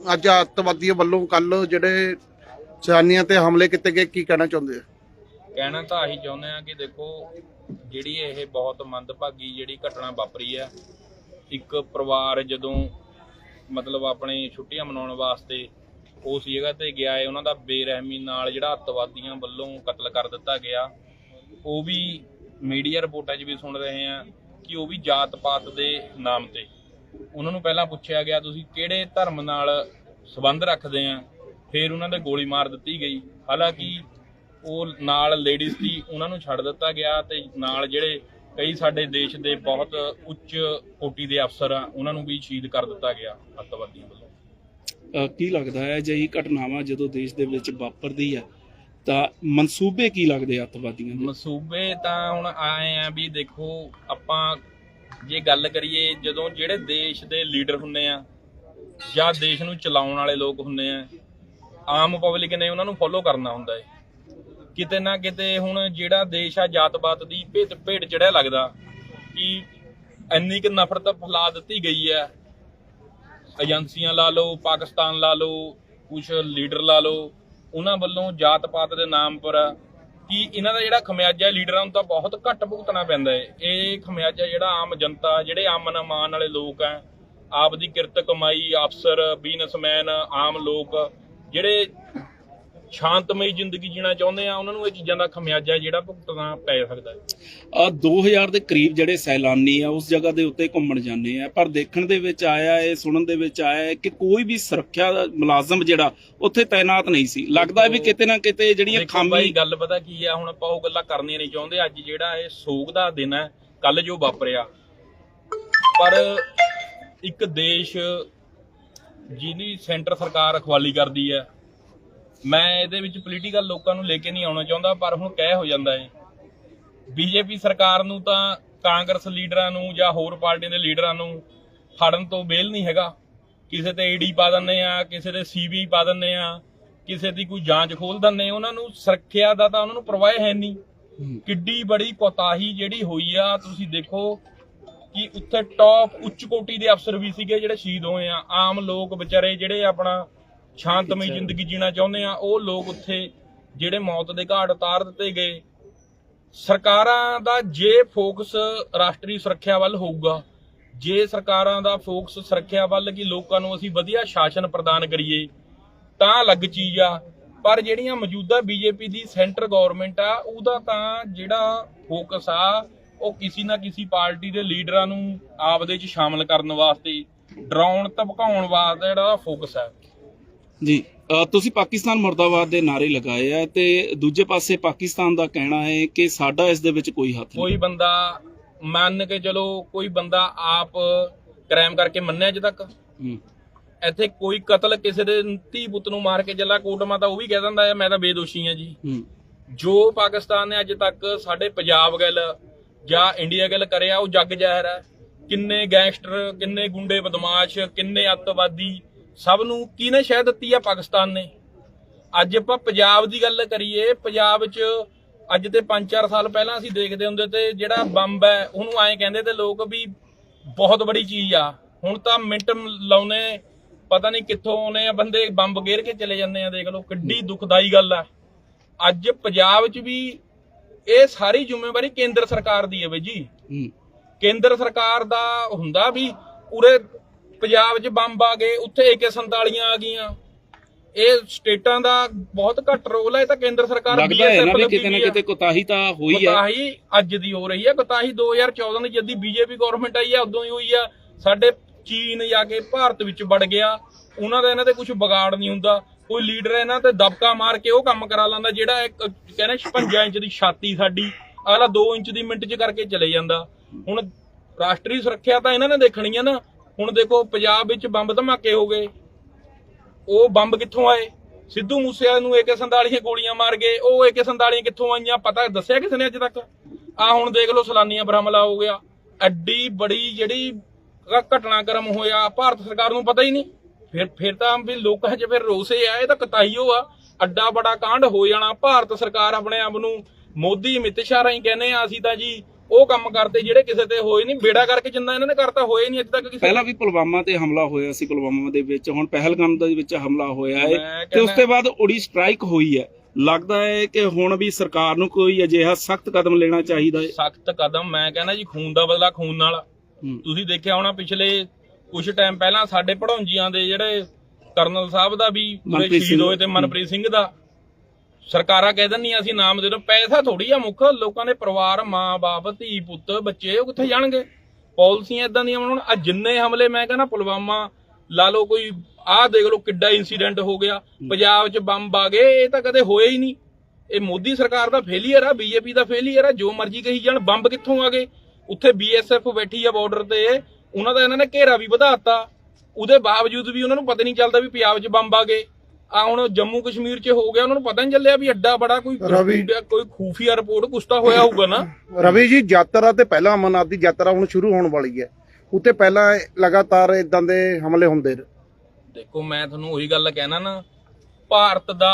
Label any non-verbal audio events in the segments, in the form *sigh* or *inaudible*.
ਅੱਜ ਅੱਤਵਾਦੀਆਂ ਵੱਲੋਂ ਕੱਲ ਜਿਹੜੇ ਸੈਲਾਨੀਆਂ ਤੇ ਹਮਲੇ ਕੀਤੇ ਗਏ, ਕੀ ਕਹਿਣਾ ਚਾਹੁੰਦੇ ਆ? ਕਹਿਣਾ ਤਾਂ ਆਹੀ ਚਾਹੁੰਦੇ ਆ ਕਿ ਦੇਖੋ, ਜਿਹੜੀ ਇਹ ਬਹੁਤ ਮੰਦਭਾਗੀ ਜਿਹੜੀ ਘਟਨਾ ਵਾਪਰੀ ਹੈ ਇੱਕ ਪਰਿਵਾਰ ਜਦੋਂ ਮਤਲਬ ਆਪਣੇ ਛੁੱਟੀਆਂ ਮਨਾਉਣ ਵਾਸਤੇ ਉਸ ਜਗ੍ਹਾ ਤੇ ਗਿਆ ਹੈ ਉਹਨਾਂ ਦਾ ਬੇਰਹਿਮੀ ਨਾਲ ਜਿਹੜਾ ਅੱਤਵਾਦੀਆਂ ਵੱਲੋਂ ਕਤਲ ਕਰ ਦਿੱਤਾ ਗਿਆ। ਉਹ ਵੀ ਮੀਡੀਆ ਰਿਪੋਰਟਾਂ 'ਚ ਵੀ ਸੁਣ ਰਹੇ ਆ ਕਿ ਉਹ ਵੀ ਜਾਤ ਪਾਤ ਦੇ ਨਾਮ ਤੇ। ਉਹਨਾਂ ਨੂੰ ਪਹਿਲਾਂ ਪੁੱਛਿਆ ਗਿਆ ਤੁਸੀਂ ਕਿਹੜੇ ਧਰਮ ਨਾਲ ਸੰਬੰਧ ਰੱਖਦੇ ਆ? ਫਿਰ ਉਹਨਾਂ ਦੇ ਗੋਲੀ ਮਾਰ ਦਿੱਤੀ ਗਈ। ਹਾਲਾਂਕਿ ਉਹ ਨਾਲ ਲੇਡੀਜ਼ ਸੀ ਉਹਨਾਂ ਨੂੰ ਛੱਡ ਦਿੱਤਾ ਗਿਆ ਤੇ ਨਾਲ ਜਿਹੜੇ ਕਈ ਸਾਡੇ ਦੇਸ਼ ਦੇ ਬਹੁਤ ਉੱਚ ਕੋਟੀ ਦੇ ਅਫਸਰ ਆ ਉਹਨਾਂ ਨੂੰ ਵੀ ਸ਼ਹੀਦ ਕਰ ਦਿੱਤਾ ਗਿਆ ਅੱਤਵਾਦੀਆਂ ਵੱਲੋਂ। ਕੀ ਲੱਗਦਾ ਹੈ ਅਜਿਹੀ ਘਟਨਾਵਾਂ ਜਦੋਂ ਦੇਸ਼ ਦੇ ਵਿੱਚ ਵਾਪਰਦੀ ਹੈ ਤਾਂ ਮਨਸੂਬੇ ਕੀ ਲੱਗਦੇ ਆ ਅੱਤਵਾਦੀਆਂ ਦੇ? ਮਸੂਬੇ ਤਾਂ ਹੁਣ ਆਏ ਆ ਵੀ ਦੇਖੋ ਆਪਾਂ ਜੇ ਗੱਲ ਕਰੀਏ ਜਦੋਂ ਜਿਹੜੇ ਦੇਸ਼ ਦੇ ਲੀਡਰ ਹੁੰਦੇ ਆ ਜਾਂ ਦੇਸ਼ ਨੂੰ ਚਲਾਉਣ ਵਾਲੇ ਲੋਕ ਹੁੰਦੇ ਆ, ਆਮ ਪਬਲਿਕ ਨੇ ਉਹਨਾਂ ਨੂੰ ਫੋਲੋ ਕਰਨਾ ਹੁੰਦਾ ਹੈ ਕਿਤੇ ਨਾ ਕਿਤੇ ਹੁਣ ਜਿਹੜਾ ਦੇਸ਼ ਆ ਜਾਤ-ਪਾਤ ਦੀ ਭੇਟ ਭੇਟ ਚੜਿਆ ਲੱਗਦਾ ਕਿ ਇੰਨੀ ਕਿ ਨਫ਼ਰਤ ਫੈਲਾ ਦਿੱਤੀ ਗਈ ਹੈ ਏਜੰਸੀਆਂ ਲਾ ਲਓ, ਪਾਕਿਸਤਾਨ ਲਾ ਲਓ ਕੁਝ ਲੀਡਰ ਲਾ ਲਓ, ਉਹਨਾਂ ਵੱਲੋਂ ਜਾਤ ਪਾਤ ਦੇ ਨਾਮ ਪਰ ਕਿ ਇਹਨਾਂ ਦਾ ਜਿਹੜਾ ਖਮਿਆਜਾ ਲੀਡਰਾਂ ਨੂੰ ਤਾਂ ਬਹੁਤ ਘੱਟ ਭੁਗਤਣਾ ਪੈਂਦਾ ਹੈ। ਇਹ ਖਮਿਆਜਾ ਜਿਹੜਾ ਆਮ ਜਨਤਾ, ਜਿਹੜੇ ਆਮਨ ਅਮਾਨ ਵਾਲੇ ਲੋਕ ਆ ਆਪ ਦੀ ਕਿਰਤ ਕਮਾਈ, ਅਫਸਰ ਬਿਜ਼ਨਸਮੈਨ ਆਮ ਲੋਕ, ਜਿਹੜੇ ਸ਼ਾਂਤਮਈ ਜ਼ਿੰਦਗੀ ਜੀਣਾ ਚਾਹੁੰਦੇ ਆ ਉਹਨਾਂ ਨੂੰ ਇਹ ਚੀਜ਼ਾਂ ਦਾ ਖਮਿਆਜਾ ਜਿਹੜਾ ਭੁਗਤਣਾ ਪੈ ਸਕਦਾ ਹੈ। ਆ 2000 ਦੇ ਕਰੀਬ ਜਿਹੜੇ ਸੈਲਾਨੀ ਆ ਉਸ ਜਗ੍ਹਾ ਦੇ ਉੱਤੇ ਘੁੰਮਣ ਜਾਂਦੇ ਆ ਪਰ ਦੇਖਣ ਦੇ ਵਿੱਚ ਆਇਆ ਹੈ ਸੁਣਨ ਦੇ ਵਿੱਚ ਆਇਆ ਹੈ ਕਿ ਕੋਈ ਵੀ ਸੁਰੱਖਿਆ ਮੁਲਾਜ਼ਮ ਜਿਹੜਾ ਉੱਥੇ ਤਾਇਨਾਤ ਨਹੀਂ ਸੀ। ਲੱਗਦਾ ਵੀ ਕਿਤੇ ਨਾ ਕਿਤੇ ਜਿਹੜੀਆਂ ਖਾਮੀ ਗੱਲ ਪਤਾ ਕੀ ਆ ਹੁਣ ਆਪਾਂ ਉਹ ਗੱਲਾਂ ਕਰਨੀਆਂ ਨਹੀਂ ਚਾਹੁੰਦੇ ਅੱਜ ਜਿਹੜਾ ਇਹ ਸੋਗ ਦਾ ਦਿਨ ਹੈ ਕੱਲ ਜੋ ਵਾਪਰਿਆ। ਪਰ ਇੱਕ ਦੇਸ਼ ਜਿਹਦੀ ਸੈਂਟਰ ਸਰਕਾਰ ਰਖਵਾਲੀ ਕਰਦੀ ਹੈ ਮੈਂ ਇਹਦੇ ਵਿੱਚ ਪੋਲੀਟੀਕਲ ਲੋਕਾਂ ਨੂੰ ਲੈ ਕੇ ਨਹੀਂ ਆਉਣਾ ਚਾਹੁੰਦਾ ਪਰ ਹੁਣ ਕਹਿ ਹੋ ਜਾਂਦਾ ਹੈ। ਬੀਜੇਪੀ ਸਰਕਾਰ ਨੂੰ ਤਾਂ ਕਾਂਗਰਸ ਲੀਡਰਾਂ ਨੂੰ ਜਾਂ ਹੋਰ ਪਾਰਟੀਆਂ ਦੇ ਲੀਡਰਾਂ ਨੂੰ ਫੜਨ ਤੋਂ ਬੇਲ ਨਹੀਂ ਹੈਗਾ। ਕਿਸੇ ਤੇ ਈਡੀ ਪਾ ਦਿੰਦੇ ਆ ਕਿਸੇ ਤੇ ਸੀਬੀ ਪਾ ਦਿੰਦੇ ਆ ਕਿਸੇ ਦੀ ਕੋਈ ਜਾਂਚ ਖੋਲ ਦਿੰਦੇ ਉਹਨਾਂ ਨੂੰ ਸੁਰੱਖਿਆ ਦਾ ਤਾਂ ਉਹਨਾਂ ਨੂੰ ਪਰਵਾਹ ਹੈ ਨਹੀਂ। ਕਿੱਡੀ ਬੜੀ ਕੋਤਾਹੀ ਜਿਹੜੀ ਹੋਈ ਆ ਤੁਸੀਂ ਦੇਖੋ ਕਿ ਉੱਥੇ ਟੌਪ ਉੱਚ ਕੋਟੀ ਦੇ ਅਫਸਰ ਵੀ ਸੀਗੇ ਜਿਹੜੇ ਸ਼ਹੀਦ ਹੋਏ ਆ। ਆਮ ਲੋਕ ਵਿਚਾਰੇ ਜਿਹੜੇ ਆਪਣਾ ਸ਼ਾਂਤਮਈ ਜ਼ਿੰਦਗੀ ਜੀਣਾ ਚਾਹੁੰਦੇ ਆ। ਉਹ ਲੋਕ ਉੱਥੇ ਜਿਹੜੇ ਮੌਤ ਦੇ ਘਾਟ ਉਤਾਰ ਦਿੱਤੇ ਗਏ ਸਰਕਾਰਾਂ ਦਾ ਜੇ ਫੋਕਸ ਰਾਸ਼ਟਰੀ ਸੁਰੱਖਿਆ ਵੱਲ ਹੋਊਗਾ ਜੇ ਸਰਕਾਰਾਂ ਦਾ ਫੋਕਸ ਸੁਰੱਖਿਆ ਵੱਲ ਕਿ ਲੋਕਾਂ ਨੂੰ ਅਸੀਂ ਵਧੀਆ ਸ਼ਾਸਨ ਪ੍ਰਦਾਨ ਕਰੀਏ ਤਾਂ ਅਲੱਗ ਚੀਜ਼ ਆ। ਪਰ ਜਿਹੜੀਆਂ ਮੌਜੂਦਾ ਬੀਜੇਪੀ ਦੀ ਸੈਂਟਰ ਗਵਰਨਮੈਂਟ ਆ ਉਹਦਾ ਤਾਂ ਜਿਹੜਾ ਫੋਕਸ ਆ ਉਹ ਕਿਸੇ ਨਾ ਕਿਸੇ ਪਾਰਟੀ ਦੇ ਲੀਡਰਾਂ ਨੂੰ ਆਪਦੇ ਚ ਸ਼ਾਮਲ ਕਰਨ ਵਾਸਤੇ ਡਰਾਉਣ ਧਮਕਾਉਣ ਵਾਸਤੇ ਜਿਹੜਾ ਫੋਕਸ ਹੈ ਜੀ ਤੁਸੀਂ ਪਾਕਿਸਤਾਨ ਮੁਰਦਾਬਾਦ ਦੇ ਨਾਰੇ ਲਗਾਏ ਆ ਤੇ ਦੂਜੇ ਪਾਸੇ ਪਾਕਿਸਤਾਨ ਦਾ ਕਹਿਣਾ ਹੈ ਕਿ ਸਾਡਾ ਇਸ ਦੇ ਵਿੱਚ ਕੋਈ ਹੱਥ ਨਹੀਂ। ਕੋਈ ਬੰਦਾ ਮੰਨ ਕੇ ਚਲੋ ਕੋਈ ਬੰਦਾ ਆਪ ਕ੍ਰਾਈਮ ਕਰਕੇ ਮੰਨਿਆ ਅਜੇ ਤੱਕ। ਇੱਥੇ ਕੋਈ ਕਤਲ ਕਿਸੇ ਦੇ ਧੀ ਪੁੱਤ ਨੂੰ ਮਾਰ ਕੇ ਚੱਲਾ ਕੋਰਟ ਮਾ ਤਾਂ ਉਹ ਵੀ ਕਹਿ ਦਿੰਦਾ ਹੈ ਮੈਂ ਤਾਂ ਬੇਦੋਸ਼ੀ ਹਾਂ ਜੀ। ਜੋ ਪਾਕਿਸਤਾਨ ਨੇ ਅੱਜ ਤੱਕ ਸਾਡੇ ਪੰਜਾਬ ਗੱਲ ਜਾਂ ਇੰਡੀਆ ਗੱਲ ਕਰਿਆ ਉਹ ਜੱਗ ਜ਼ਾਹਿਰ ਹੈ। ਕਿੰਨੇ ਗੈਂਗਸਟਰ ਕਿੰਨੇ ਗੁੰਡੇ ਬਦਮਾਸ਼ ਕਿੰਨੇ ਅੱਤਵਾਦੀ ਸਭ ਨੂੰ ਕਿਹਨੇ ਸ਼ਹਿ ਦਿੱਤੀ ਆ ਪਾਕਿਸਤਾਨ ਨੇ? ਅੱਜ ਆਪਾਂ ਪੰਜਾਬ ਦੀ ਗੱਲ ਕਰੀਏ ਪੰਜਾਬ 'ਚ ਅੱਜ ਤੇ 5-4 ਸਾਲ ਪਹਿਲਾਂ ਅਸੀਂ ਦੇਖਦੇ ਹੁੰਦੇ ਤੇ ਜਿਹੜਾ ਬੰਬ ਹੈ ਉਹਨੂੰ ਐਂ ਕਹਿੰਦੇ ਤੇ ਲੋਕ ਵੀ ਬਹੁਤ ਬੜੀ ਚੀਜ਼ ਆ। ਹੁਣ ਤਾਂ ਮਿੰਟ ਲਾਉਨੇ ਪਤਾ ਨਹੀਂ ਕਿੱਥੋਂ ਆਉਨੇ ਆ ਬੰਦੇ ਬੰਬ ਗੇਰ ਕੇ ਚਲੇ ਜਾਂਦੇ ਆ ਦੇਖ ਲਓ ਕਿੱਡੀ ਦੁਖਦਾਈ ਗੱਲ ਆ। ਅੱਜ ਪੰਜਾਬ 'ਚ ਵੀ ਇਹ ਸਾਰੀ ਜ਼ਿੰਮੇਵਾਰੀ ਕੇਂਦਰ ਸਰਕਾਰ ਦੀ ਹੈ ਬਈ ਜੀ। ਕੇਂਦਰ ਸਰਕਾਰ ਦਾ ਹੁੰਦਾ ਵੀ ਪੂਰੇ ਪੰਜਾਬ 'ਚ ਬੰਬ ਆ ਗਏ ਉੱਥੇ AK47 ਆ ਗਈਆਂ। ਇਹ ਸਟੇਟਾਂ ਦਾ ਬਹੁਤ ਘੱਟ ਰੋਲ ਹੈ ਇਹ ਤਾਂ ਕੇਂਦਰ ਸਰਕਾਰ ਲੱਗਦਾ ਹੈ ਨਾ ਵੀ ਕਿਤੇ ਨਾ। ਕਿਤੇ ਕੋਤਾਹੀ ਤਾਂ ਹੋਈ ਹੈ ਕੋਤਾਹੀ ਅੱਜ ਦੀ ਹੋ ਰਹੀ ਹੈ ਕੋਤਾਹੀ 2014 ਦੀ ਜਦੀ ਬੀਜੇਪੀ ਗਵਰਨਮੈਂਟ ਆਈ ਹੈ ਉਦੋਂ ਹੀ ਹੋਈ ਆ। ਸਾਡੇ ਚੀਨ ਜਾ ਕੇ ਭਾਰਤ ਵਿੱਚ ਵੜ ਗਿਆ। ਉਹਨਾਂ ਦਾ ਇਹਨਾਂ ਤੇ ਕੁਝ ਵਿਗਾੜ ਨਹੀਂ ਹੁੰਦਾ। ਕੋਈ ਲੀਡਰ ਇਹਨਾਂ ਤੇ ਦਬਕਾ ਮਾਰ ਕੇ ਉਹ ਕੰਮ ਕਰਾ ਲੈਂਦਾ ਜਿਹੜਾ ਇੱਕ ਕਹਿੰਦੇ 56 ਇੰਚ ਦੀ ਛਾਤੀ ਸਾਡੀ ਅਗਲਾ 2 ਇੰਚ ਦੀ ਮਿੰਟ 'ਚ ਕਰਕੇ ਚਲੇ ਜਾਂਦਾ। ਹੁਣ ਰਾਸ਼ਟਰੀ ਸੁਰੱਖਿਆ ਤਾਂ ਇਹਨਾਂ ਨੇ ਦੇਖਣੀ ਆ ਨਾ ਹੁਣ ਦੇਖੋ, ਪੰਜਾਬ ਵਿੱਚ ਬੰਬ ਧਮਾਕੇ ਹੋ ਗਏ। ਉਹ ਬੰਬ ਕਿੱਥੋਂ ਆਏ? ਸਿੱਧੂ ਮੂਸੇਵਾਲੇ ਨੂੰ AK47 ਗੋਲੀਆਂ ਮਾਰ ਗਏ। ਉਹ AK47 ਕਿੱਥੋਂ ਆਈਆਂ? ਪਤਾ ਦੱਸਿਆ ਕਿਸੇ ਨੇ ਅੱਜ ਤੱਕ? ਆ ਹੁਣ ਦੇਖ ਲਓ, ਸਲਾਨੀਆਂ ਪਰ ਹਮਲਾ ਹੋ ਗਿਆ। ਐਡੀ ਬੜੀ ਜਿਹੜੀ ਘਟਨਾਕ੍ਰਮ ਹੋਇਆ, ਭਾਰਤ ਸਰਕਾਰ ਨੂੰ ਪਤਾ ਹੀ ਨਹੀਂ। ਫਿਰ ਫਿਰ ਤਾਂ ਵੀ ਲੋਕਾਂ 'ਚ ਫਿਰ ਰੋਸੇ ਆ, ਇਹ ਤਾਂ ਕਤਾਈਓ ਆ। ਅੱਡਾ ਬੜਾ ਕਾਂਡ ਹੋ ਜਾਣਾ। ਭਾਰਤ ਸਰਕਾਰ ਆਪਣੇ ਆਪ ਨੂੰ ਮੋਦੀ, ਅਮਿਤ ਸ਼ਾਹ ਰਾਹੀਂ ਕਹਿੰਦੇ ਆ, ਅਸੀਂ ਤਾਂ ਜੀ ਉਹ ਕੰਮ ਕਰਤੇ ਜਿਹੜੇ ਕਿਸੇ ਤੇ ਹੋਏ ਨਹੀਂ ਬੇੜਾ ਕਰਕੇ ਜਿੰਨਾ ਇਹਨਾਂ ਨੇ ਕਰਤਾ ਹੋਏ ਨਹੀਂ ਅੱਜ ਤੱਕ ਕਿਸੇ ਪਹਿਲਾਂ ਵੀ ਪੁਲਵਾਮਾ ਤੇ ਹਮਲਾ ਹੋਇਆ ਸੀ ਪੁਲਵਾਮਾ ਦੇ ਵਿੱਚ। ਹੁਣ ਪਹਿਲਗਾਮ ਦੇ ਵਿੱਚ ਹਮਲਾ ਹੋਇਆ ਹੈ ਤੇ ਉਸ ਤੋਂ ਬਾਅਦ ਉੜੀ ਸਟ੍ਰਾਈਕ ਹੋਈ ਹੈ। ਲੱਗਦਾ ਹੈ ਕਿ ਹੁਣ ਵੀ ਸਰਕਾਰ ਨੂੰ ਕੋਈ ਅਜਿਹਾ ਸਖਤ ਕਦਮ ਲੈਣਾ ਚਾਹੀਦਾ ਹੈ। ਸਖਤ ਕਦਮ ਮੈਂ ਕਹਿੰਦਾ ਜੀ ਖੂਨ ਦਾ ਬਦਲਾ ਖੂਨ ਨਾਲ। ਤੁਸੀਂ ਦੇਖਿਆ ਹੋਣਾ ਪਿਛਲੇ ਕੁਝ ਟਾਈਮ ਪਹਿਲਾਂ ਸਾਡੇ ਪੜਾਉਂਜੀਆਂ ਦੇ ਜਿਹੜੇ ਕਰਨਲ ਸਾਹਿਬ ਦਾ ਵੀ ਸ਼ਹੀਦ। ਹੋਏ ਤੇ ਮਨਪ੍ਰੀਤ ਸਿੰਘ ਦਾ ਸਰਕਾਰਾਂ ਕਹਿ ਦਿੰਦੀਆਂ ਅਸੀਂ ਨਾਮ ਦੇ ਦੋ ਪੈਸਾ ਥੋੜੀ ਆ ਮੁੱਖ ਲੋਕਾਂ ਦੇ ਪਰਿਵਾਰ ਮਾਂ-ਬਾਪ ਧੀ ਪੁੱਤ ਬੱਚੇ ਉਹ ਕਿੱਥੇ ਜਾਣਗੇ? ਪਾਲਿਸੀਆਂ ਇਦਾਂ ਦੀਆਂ ਹੁਣ ਆ ਜਿੰਨੇ ਹਮਲੇ ਮੈਂ ਕਹਿੰਦਾ ਪੁਲਵਾਮਾ ਲਾ ਲਓ ਕੋਈ ਆਹ ਦੇਖ ਲਓ ਕਿੱਡਾ ਇਨਸੀਡੈਂਟ ਹੋ ਗਿਆ। ਪੰਜਾਬ 'ਚ ਬੰਬ ਆ ਗਏ ਇਹ ਤਾਂ ਕਦੇ ਹੋਏ ਹੀ ਨਹੀਂ। ਇਹ ਮੋਦੀ ਸਰਕਾਰ ਦਾ ਫੇਲੀਅਰ ਆ ਬੀਜੇਪੀ ਦਾ ਫੇਲੀਅਰ ਆ ਜੋ ਮਰਜ਼ੀ ਕਹੀ ਜਾਣ ਬੰਬ ਕਿੱਥੋਂ ਆ ਗਏ? ਉੱਥੇ ਬੀਐਸਐਫ ਬੈਠੀ ਆ ਬਾਰਡਰ ਤੇ ਉਹਨਾਂ ਦਾ ਇਹਨਾਂ ਨੇ ਘੇਰਾ ਵੀ ਵਧਾਤਾ ਉਹਦੇ ਬਾਵਜੂਦ ਵੀ ਉਹਨਾਂ ਨੂੰ ਪਤਾ ਨਹੀਂ ਚੱਲਦਾ ਵੀ ਪੰਜਾਬ 'ਚ ਬੰਬ ਆ ਗਏ। ਆ ਹੁਣ ਜੰਮੂ ਕਸ਼ਮੀਰ 'ਚ ਹੋ ਗਿਆ ਉਹਨਾਂ ਨੂੰ ਪਤਾ ਨਹੀਂ ਚੱਲਿਆ ਵੀ ਐਡਾ ਬੜਾ ਕੋਈ ਰਵੀ- ਕੋਈ ਖੂਫੀਆ ਰਿਪੋਰਟ ਕੁਛ ਤਾਂ ਹੋਇਆ ਹੋਊਗਾ ਨਾ। *coughs* ਰਵੀ ਜੀ ਯਾਤਰਾ ਤੇ ਪਹਿਲਾਂ ਅਮਰਨਾਥ ਦੀ ਯਾਤਰਾ ਹੁਣ ਸ਼ੁਰੂ ਹੋਣ ਵਾਲੀ ਹੈ। ਉੱਤੇ ਪਹਿਲਾਂ ਲਗਾਤਾਰ ਇਦਾਂ ਦੇ ਹਮਲੇ ਹੁੰਦੇ ਨੇ ਦੇਖੋ ਮੈਂ ਤੁਹਾਨੂੰ ਉਹੀ ਗੱਲ ਕਹਿਣਾ ਨਾ ਭਾਰਤ ਦਾ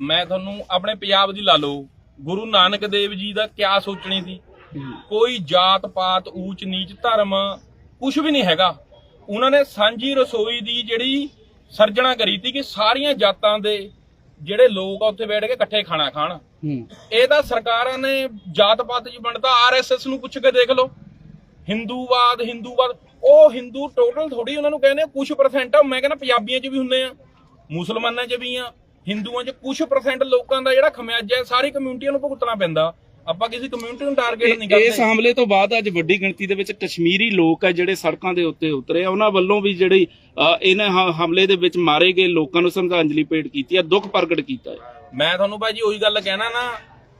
ਮੈਂ ਤੁਹਾਨੂੰ ਆਪਣੇ ਪੰਜਾਬ ਦੀ ਲਾ ਲਓ ਗੁਰੂ ਨਾਨਕ ਦੇਵ ਜੀ ਦਾ ਕਿਆ ਸੋਚਣੀ ਸੀ? ਕੋਈ ਜਾਤ ਪਾਤ ਊਚ ਨੀਚ ਧਰਮ ਕੁਝ ਵੀ ਨਹੀਂ ਹੈਗਾ। ਉਹਨਾਂ ਨੇ ਸਾਂਝੀ ਰਸੋਈ ਦੀ ਜਿਹੜੀ ਸਰਜਣਾ ਕਰੀ ਕਿ ਸਾਰੀਆਂ ਜਾਤਾਂ ਦੇ ਜਿਹੜੇ ਲੋਕ ਆ ਉੱਥੇ ਬੈਠ ਕੇ ਇਕੱਠੇ ਖਾਣਾ ਖਾਣ। ਇਹ ਤਾਂ ਸਰਕਾਰਾਂ ਨੇ ਜਾਤ ਪਾਤ ਜੀ ਬਣਦਾ ਆਰਐਸਐਸ ਨੂੰ ਪੁੱਛ ਕੇ ਦੇਖ ਲਓ। ਹਿੰਦੂਵਾਦ ਹਿੰਦੂਵਾਦ ਉਹ ਹਿੰਦੂ ਟੋਟਲ ਥੋੜੀ ਉਹਨਾਂ ਨੂੰ ਕਹਿੰਦੇ ਕੁਝ ਪਰਸੈਂਟ ਆ ਮੈਂ ਕਹਿੰਦਾ ਪੰਜਾਬੀਆਂ 'ਚ ਵੀ ਹੁੰਦੇ ਆ ਮੁਸਲਮਾਨਾਂ 'ਚ ਵੀ ਆ ਹਿੰਦੂਆਂ 'ਚ ਕੁਝ ਪਰਸੈਂਟ ਲੋਕਾਂ ਦਾ ਜਿਹੜਾ ਖਮਿਆਜਾ ਹੈ ਸਾਰੀ ਕਮਿਊਨਿਟੀਆਂ ਨੂੰ ਭੁਗਤਣਾ ਪੈਂਦਾ। ਆਪਾਂ ਕਿਸੇ ਕਮਿਊਨਿਟੀ ਨੂੰ ਟਾਰਗੇਟ ਨਹੀਂ ਇਹ- ਇਸ ਕਰਦੇ ਹਮਲੇ ਤੋਂ ਬਾਅਦ ਅੱਜ ਵੱਡੀ ਗਿਣਤੀ ਦੇ ਵਿੱਚ ਕਸ਼ਮੀਰੀ ਲੋਕ ਹੈ ਜਿਹੜੇ ਸੜਕਾਂ ਦੇ ਉੱਤੇ ਉਤਰੇ ਆ। ਉਹਨਾਂ ਵੱਲੋਂ ਵੀ ਜਿਹੜੀ ਇਹਨਾਂ ਹਮਲੇ ਦੇ ਵਿੱਚ ਮਾਰੇ ਗਏ ਲੋਕਾਂ ਨੂੰ ਸ਼ਰਧਾਂਜਲੀ ਭੇਟ ਕੀਤੀ ਹੈ ਦੁੱਖ ਪ੍ਰਗਟ ਕੀਤਾ ਹੈ। ਮੈਂ ਤੁਹਾਨੂੰ ਭਾਜੀ ਉਹੀ ਗੱਲ ਕਹਿਣਾ ਨਾ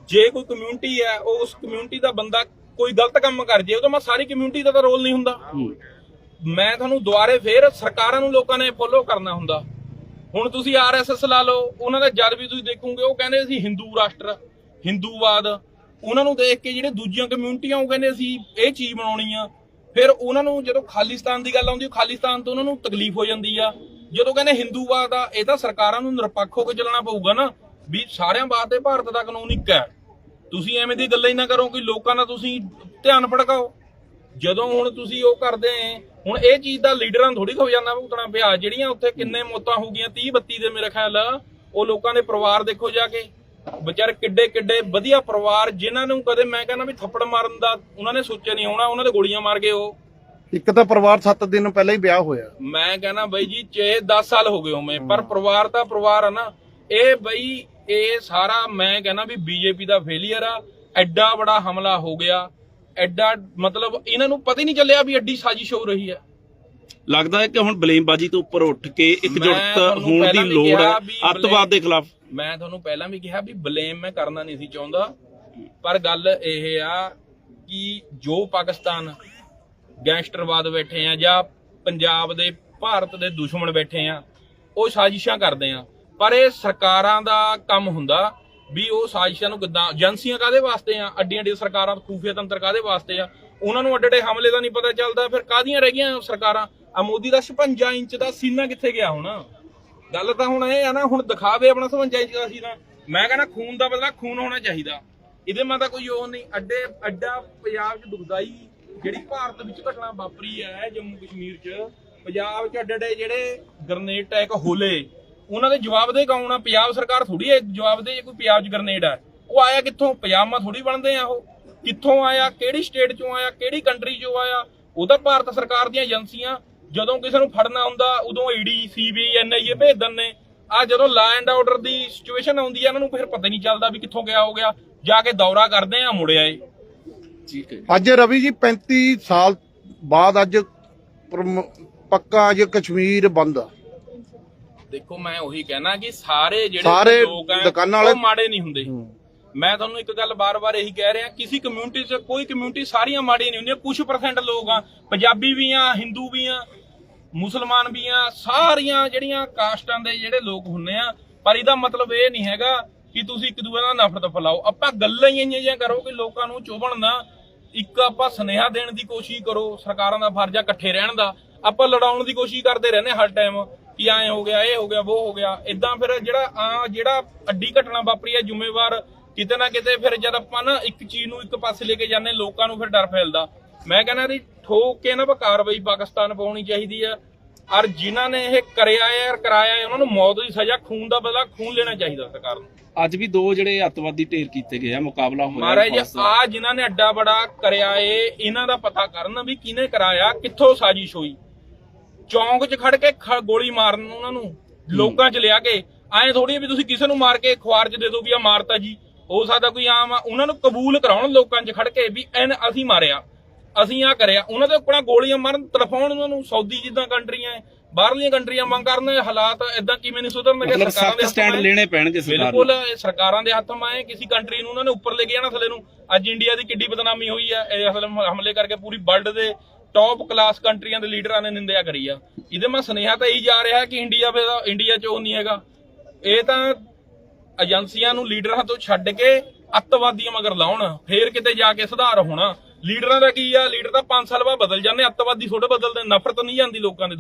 ਜੇ ਕੋਈ ਕਮਿਊਨਿਟੀ ਹੈ ਉਹ ਉਸ ਕਮਿਊਨਿਟੀ ਦਾ ਬੰਦਾ ਕੋਈ ਗਲਤ ਕੰਮ ਕਰ ਜੇ ਉਹ ਤਾਂ ਮੈਂ ਸਾਰੀ ਕਮਿਊਨਿਟੀ ਦਾ ਤਾਂ ਰੋਲ ਨਹੀਂ ਹੁੰਦਾ। ਮੈਂ ਤੁਹਾਨੂੰ ਦੁਬਾਰੇ ਫੇਰ ਸਰਕਾਰਾਂ ਨੂੰ ਲੋਕਾਂ ਨੇ ਫੋਲੋ ਕਰਨਾ ਹੁੰਦਾ। ਹੁਣ ਤੁਸੀਂ ਆਰਐਸਐਸ ਲਾ ਲਓ ਉਹਨਾਂ ਦਾ ਜਦ ਵੀ ਤੁਸੀਂ ਦੇਖੋਗੇ ਉਹ ਕਹਿੰਦੇ ਅਸੀਂ ਹਿੰਦੂ ਰਾਸ਼ਟਰ ਹਿੰਦੂਵਾਦ ਉਹਨਾਂ ਨੂੰ ਦੇਖ ਕੇ ਜਿਹੜੇ ਦੂਜੀਆਂ ਕਮਿਊਨਿਟੀਆਂ ਉਹ ਕਹਿੰਦੇ ਅਸੀਂ ਇਹ ਚੀਜ਼ ਬਣਾਉਣੀ ਆ। ਫਿਰ ਉਹਨਾਂ ਨੂੰ ਜਦੋਂ ਖਾਲਿਸਤਾਨ ਦੀ ਗੱਲ ਆਉਂਦੀ ਉਹ ਖਾਲਿਸਤਾਨ ਤੋਂ ਉਹਨਾਂ ਨੂੰ ਤਕਲੀਫ ਹੋ ਜਾਂਦੀ ਆ। ਜਦੋਂ ਕਹਿੰਦੇ ਹਿੰਦੂਵਾਦ ਆ, ਇਹ ਤਾਂ ਸਰਕਾਰਾਂ ਨੂੰ ਨਿਰਪੱਖ ਹੋ ਕੇ ਚੱਲਣਾ ਪਊਗਾ ਨਾ, ਵੀ ਸਾਰਿਆਂ ਵਾਸਤੇ ਭਾਰਤ ਦਾ ਕਾਨੂੰਨ ਇੱਕ ਹੈ। ਤੁਸੀਂ ਐਵੇਂ ਦੀ ਗੱਲਾਂ ਹੀ ਨਾ ਕਰੋ ਕਿ ਲੋਕਾਂ ਦਾ ਤੁਸੀਂ ਧਿਆਨ ਭੜਕਾਓ। ਜਦੋਂ ਹੁਣ ਤੁਸੀਂ ਉਹ ਕਰਦੇ ਹੁਣ ਇਹ ਚੀਜ਼ ਦਾ ਲੀਡਰਾਂ ਨੂੰ ਥੋੜੀ ਖਜ਼ਾਨਾ ਭੁਗਤਣਾ ਪਿਆ। ਜਿਹੜੀਆਂ ਉੱਥੇ ਕਿੰਨੇ ਮੌਤਾਂ ਹੋ ਗਈਆਂ 30 32 ਦੇ ਮੇਰੇ ਖਿਆਲ, ਉਹ ਲੋਕਾਂ ਦੇ ਪਰਿਵਾਰ ਦੇਖੋ ਜਾ ਕੇ। ਵਿਚਾਰ ਕਿੱਡੇ ਕਿੱਡੇ ਵਧੀਆ ਪਰਿਵਾਰ ਜਿਨ੍ਹਾਂ ਨੂੰ ਕਦੇ ਮੈਂ ਕਹਿੰਦਾ ਵੀ ਥੱਪੜ ਮਾਰਨ ਦਾ ਉਹਨਾਂ ਨੇ ਸੋਚਿਆ ਨਹੀਂ ਹੋਣਾ ਉਹਨਾਂ ਦੇ ਗੋਲੀਆਂ ਮਾਰ ਗਏ ਉਹ। ਇੱਕ ਤਾਂ ਪਰਿਵਾਰ 7 ਦਿਨ ਪਹਿਲਾਂ ਹੀ ਵਿਆਹ ਹੋਇਆ। ਮੈਂ ਕਹਿੰਦਾ ਬਈ ਜੀ ਚੇ 10 ਸਾਲ ਹੋ ਗਏ ਹੋਵੇਂ ਪਰ ਪਰਿਵਾਰ ਤਾਂ ਪਰਿਵਾਰ ਆ ਨਾ। ਇਹ ਬਈ ਇਹ ਸਾਰਾ ਮੈਂ ਕਹਿੰਦਾ ਵੀ ਬੀਜੇਪੀ ਦਾ ਫੇਲਿਅਰ ਆ ਐਡਾ ਬੜਾ ਹਮਲਾ ਹੋ ਗਿਆ। ਐਡਾ ਮਤਲਬ ਇਹਨਾਂ ਨੂੰ ਪਤਾ ਹੀ ਨਹੀਂ ਚੱਲਿਆ ਵੀ ਐਡੀ ਸਾਜ਼ਿਸ਼ ਹੋ ਰਹੀ ਹੈ ਲੱਗਦਾ ਹੈ ਕਿ ਹੁਣ ਬਲੇਮਬਾਜ਼ੀ ਤੋਂ ਉੱਪਰ ਉੱਠ ਕੇ ਇਕਜੁੱਟ ਹੋਣ ਦੀ ਲੋੜ ਹੈ ਅੱਤਵਾਦ ਦੇ ਖਿਲਾਫ। ਮੈਂ ਤੁਹਾਨੂੰ ਪਹਿਲਾਂ ਵੀ ਕਿਹਾ ਵੀ ਬਲੇਮ ਮੈਂ ਕਰਨਾ ਨਹੀਂ ਸੀ ਚਾਹੁੰਦਾ। ਪਰ ਗੱਲ ਇਹ ਆ ਕਿ ਜੋ ਪਾਕਿਸਤਾਨ ਗੈਂਗਸਟਰਵਾਦ ਬੈਠੇ ਆ ਜਾਂ ਪੰਜਾਬ ਦੇ ਭਾਰਤ ਦੇ ਦੁਸ਼ਮਣ ਬੈਠੇ ਆ ਉਹ ਸਾਜ਼ਿਸ਼ਾਂ ਕਰਦੇ ਆ। ਪਰ ਇਹ ਸਰਕਾਰਾਂ ਦਾ ਕੰਮ ਹੁੰਦਾ ਵੀ ਉਹ ਸਾਜ਼ਿਸ਼ਾਂ ਨੂੰ ਕਿੱਦਾਂ ਏਜੰਸੀਆਂ ਕਾਦੇ ਵਾਸਤੇ ਆ? ਅੱਡੀਆਂ ਅੱਡੀਆਂ ਸਰਕਾਰਾਂ ਖੂਫੀਆ ਤੰਤਰ ਕਾਦੇ ਵਾਸਤੇ ਆ? ਉਹਨਾਂ ਨੂੰ ਅੱਡੇ ਅੱਡੇ ਹਮਲੇ ਦਾ ਨਹੀਂ ਪਤਾ ਚੱਲਦਾ ਫਿਰ ਕਾਦੀਆਂ ਰਹਿ ਗਈਆਂ ਸਰਕਾਰਾਂ? ਆ ਮੋਦੀ ਦਾ 56 ਇੰਚ ਦਾ ਸੀਨਾ ਕਿੱਥੇ ਗਿਆ ਹੁਣ? ਗੱਲ ਤਾਂ ਹੁਣ ਇਹ ਆ ਨਾ, ਹੁਣ ਦਿਖਾਵੇ ਆਪਣਾ 57 ਇੰਚ ਦਾ ਸੀਨਾ। ਮੈਂ ਕਹਿੰਦਾ ਖੂਨ ਦਾ ਬਦਲਾ ਖੂਨ ਹੋਣਾ ਚਾਹੀਦਾ। ਇਹਦੇ ਮਾ ਤਾਂ ਕੋਈ ਉਹ ਨਹੀਂ, ਅੱਡੇ, ਅੱਡਾ ਪੰਜਾਬ 'ਚ ਦੁਖਦਾਈ ਜਿਹੜੀ ਭਾਰਤ ਵਿੱਚ ਘਟਨਾ ਵਾਪਰੀ ਹੈ ਜੰਮੂ ਕਸ਼ਮੀਰ 'ਚ, ਪੰਜਾਬ 'ਚ ਅੱਡੇ ਅੱਡੇ ਜਿਹੜੇ ਗ੍ਰਨੇਡ ਅਟੈਕ ਹੋਲੇ, ਉਹਨਾਂ ਦੇ ਜਵਾਬ ਦੇ ਕੌਣ ਆ? ਪੰਜਾਬ ਸਰਕਾਰ ਥੋੜੀ ਹੈ, ਜਵਾਬ ਦੇ ਜੇ ਕੋਈ ਪੰਜਾਬ 'ਚ ਗ੍ਰਨੇਡ ਆ। ਉਹ ਆਇਆ ਕਿੱਥੋਂ? ਪਜਾਮਾ ਥੋੜੀ ਬਣਦੇ ਆ ਉਹ। ਕਿੱਥੋਂ ਆਇਆ? ਕਿਹੜੀ ਸਟੇਟ 'ਚੋਂ ਆਇਆ? ਕਿਹੜੀ ਕੰਟਰੀ 'ਚੋਂ ਆਇਆ? ਉਹ ਤਾਂ ਭਾਰਤ ਸਰਕਾਰ ਦੀਆਂ ਏਜੰਸੀਆਂ ਜਦੋਂ ਕਿਸੇ ਨੂੰ ਫੜਨਾ ਹੁੰਦਾ ਉਦੋਂ ਈਡੀ ਸੀਬੀਆਈ ਐਨਆਈਏ ਭੇਜ ਦਿੰਦੇ। ਆ ਜਦੋਂ law and order the situation ਆਉਂਦੀ ਆ ਇਹਨਾਂ ਨੂੰ ਫਿਰ ਪਤਾ ਹੀ ਨਹੀਂ ਚੱਲਦਾ ਵੀ ਕਿੱਥੋਂ ਗਿਆ ਹੋ ਗਿਆ। ਜਾ ਕੇ ਦੌਰਾ ਕਰਦੇ ਆ ਮੁੜਿਆ ਏ ਠੀਕ ਹੈ ਅੱਜ ਰਵੀ ਜੀ 35 ਸਾਲ ਬਾਅਦ ਅੱਜ ਪੱਕਾ ਅੱਜ ਕਸ਼ਮੀਰ ਬੰਦ ਆ। ਦੇਖੋ ਮੈਂ ਉਹੀ ਕਹਿਣਾ ਕਿ ਸਾਰੇ ਜਿਹੜੇ ਲੋਕ ਆ ਦੁਕਾਨਾਂ ਵਾਲੇ- ਉਹ ਮਾੜੇ ਨਹੀਂ ਹੁੰਦੇ। ਮੈਂ ਤੁਹਾਨੂੰ ਇੱਕ ਗੱਲ ਬਾਰ-ਬਾਰ ਇਹੀ ਕਹਿ ਰਿਹਾ ਕਿਸੇ ਕਮਿਊਨਿਟੀ 'ਚ ਕੋਈ ਕਮਿਊਨਿਟੀ ਸਾਰੀਆਂ ਮਾੜੀਆਂ ਨਹੀਂ ਹੁੰਦੀਆਂ ਕੁਝ ਪਰਸੈਂਟ ਲੋਕ ਆ ਪੰਜਾਬੀ ਵੀ ਆ ਹਿੰਦੂ ਵੀ ਆ। ਮੁਸਲਮਾਨ ਵੀ ਆ ਸਾਰੀਆਂ ਜਿਹੜੀਆਂ ਕਾਸਟਾਂ ਦੇ ਜਿਹੜੇ ਲੋਕ ਹੁੰਨੇ ਆ, ਪਰ ਇਹਦਾ ਮਤਲਬ ਇਹ ਨਹੀਂ ਹੈਗਾ ਕਿ ਤੁਸੀਂ ਇੱਕ ਦੂਜੇ ਨਾਲ ਨਫ਼ਰਤ ਫੈਲਾਓ। ਆਪਾਂ ਗੱਲਾਂ ਹੀ ਇੰਨੀਆਂ ਜਿਹੀਆਂ ਕਰੋ ਕਿ ਲੋਕਾਂ ਨੂੰ ਚੁਭਣ ਨਾ, ਇੱਕ ਆਪਾਂ ਸੁਨੇਹਾ ਦੇਣ ਦੀ ਕੋਸ਼ਿਸ਼ ਕਰੋ, ਸਰਕਾਰਾਂ ਦਾ ਫਰਜ਼ ਆ ਇਕੱਠੇ ਰਹਿਣ ਦਾ। ਆਪਾਂ ਲੜਾਉਣ ਦੀ ਕੋਸ਼ਿਸ਼ ਕਰਦੇ ਰਹਿੰਦੇ ਹਰ ਟਾਈਮ ਕਿ ਐ ਹੋ ਗਿਆ, ਇਹ ਹੋ ਗਿਆ ਉਹ ਹੋ ਗਿਆ। ਇਦਾਂ ਫਿਰ ਜਿਹੜਾ ਆ ਜਿਹੜਾ ਅੱਡੀ ਘਟਨਾ ਵਾਪਰੀ ਹੈ ਜ਼ਿੰਮੇਵਾਰ ਕਿਤੇ ਨਾ ਕਿਤੇ ਫਿਰ ਜਦ ਆਪਾਂ ਨਾ ਇੱਕ ਚੀਜ਼ ਨੂੰ ਇੱਕ ਪਾਸੇ ਲੈ ਕੇ ਜਾਂਦੇ ਲੋਕਾਂ ਨੂੰ ਫਿਰ ਡਰ ਫੈਲਦਾ। ਮੈਂ ਕਹਿੰਦਾ ਵੀ ਠੋਕ ਕੇ ਨਾ ਕਾਰਵਾਈ ਪਾਕਿਸਤਾਨ ਪਾਉਣੀ ਚਾਹੀਦੀ ਆ। ਔਰ ਜਿਨ੍ਹਾਂ ਨੇ ਇਹ ਕਰਿਆ ਹੈ ਔਰ ਕਰਾਇਆ ਹੈ ਉਹਨਾਂ ਨੂੰ ਮੌਤ ਦੀ ਸਜ਼ਾ ਖੂਨ ਦਾ ਬਦਲਾ ਖੂਨ ਲੈਣਾ ਚਾਹੀਦਾ ਸਰਕਾਰ ਨੂੰ। ਅੱਜ ਵੀ ਦੋ ਜਿਹੜੇ ਅੱਤਵਾਦੀ ਢੇਰ ਕੀਤੇ ਗਏ ਆ ਮੁਕਾਬਲਾ ਹੋਇਆ ਮਹਾਰਾਜ। ਆ ਜਿਨ੍ਹਾਂ ਨੇ ਅੱਡਾ ਬੜਾ ਕਰਿਆ ਏ ਇਹਨਾਂ ਦਾ ਪਤਾ ਕਰਨ ਵੀ ਕਿਹਨੇ ਕਰਾਇਆ ਕਿੱਥੋਂ ਸਾਜ਼ਿਸ਼ ਹੋਈ। ਚੌਂਕ 'ਚ ਖੜ ਕੇ ਗੋਲੀ ਮਾਰਨ ਉਹਨਾਂ ਨੂੰ ਲੋਕਾਂ 'ਚ ਲਿਆ ਕੇ ਐਂ ਥੋੜੀ ਵੀ ਤੁਸੀਂ ਕਿਸੇ ਨੂੰ ਮਾਰ ਕੇ ਅਖਬਾਰ 'ਚ ਦੇ ਦਿਓ ਵੀ ਆ ਮਾਰਤਾ ਜੀ ਹੋ ਸਕਦਾ ਕੋਈ ਆਮ ਆ ਉਹਨਾਂ ਨੂੰ ਕਬੂਲ ਕਰਾਉਣ ਲੋਕਾਂ 'ਚ ਖੜ ਕੇ ਵੀ ਐਨ ਅਸੀਂ ਮਾਰਿਆ। ਅਸੀਂ ਆ ਕਰਿਆ। ਉਹਨਾਂ ਦੇ ਉੱਪਰ ਗੋਲੀਆਂ ਮਾਰਨ ਤੜਫਾਉਣ ਉਹਨਾਂ ਨੂੰ। ਸਾਊਦੀ ਜਿੱਦਾਂ ਕੰਟਰੀਆਂ ਬਾਹਰਲੀਆਂ ਕੰਟਰੀਆਂ ਮੰਗ ਕਰਨ ਹਾਲਾਤ ਇਦਾਂ ਕਿਵੇਂ ਨਹੀਂ ਸੁਧਰਨਗੇ ਸਰਕਾਰਾਂ ਦੇ ਸਟੈਂਡ। ਲੈਣੇ ਪੈਣਗੇ ਸਰਕਾਰ ਬਿਲਕੁਲ ਸਰਕਾਰਾਂ ਦੇ ਹੱਥ ਮਾਏ ਕਿਸੇ ਕੰਟਰੀ ਨੂੰ ਉਹਨਾਂ ਨੇ ਉੱਪਰ ਲੈ ਕੇ ਜਾਣਾ ਥੱਲੇ ਨੂੰ। ਅੱਜ ਇੰਡੀਆ ਦੀ ਕਿੱਡੀ ਬਦਨਾਮੀ ਹੋਈ ਆ ਇਹ ਹਮਲੇ ਕਰਕੇ ਪੂਰੀ ਵਰਲਡ ਦੇ ਟੌਪ ਕਲਾਸ ਕੰਟਰੀਆਂ ਦੇ ਲੀਡਰਾਂ ਨੇ ਨਿੰਦਿਆ ਕਰੀ ਆ। ਇਹਦੇ ਮੈਂ ਸੁਨੇਹਾ ਤਾਂ ਇਹੀ ਜਾ ਰਿਹਾ ਕਿ ਇੰਡੀਆ ਫਿਰ ਇੰਡੀਆ 'ਚ ਉਹ ਨਹੀਂ ਹੈਗਾ। ਇਹ ਤਾਂ ਏਜੰਸੀਆਂ ਨੂੰ ਲੀਡਰਾਂ ਤੋਂ ਛੱਡ ਕੇ ਅੱਤਵਾਦੀਆਂ ਮਗਰ ਲਾਉਣ ਫੇਰ ਕਿਤੇ ਜਾ ਕੇ ਸੁਧਾਰ ਹੋਣਾ। ਲੀਡਰਾਂ ਦਾ ਕੀ ਆ? ਲੀਡਰ ਤਾਂ 5 ਸਾਲ ਬਾਅਦ ਬਦਲ ਜਾਂਦੇ ਅੱਤਵਾਦੀ ਥੋੜੇ ਬਦਲਦੇ ਨਫ਼ਰਤ ਨਹੀਂ ਜਾਂਦੀ ਲੋਕਾਂ ਦੇ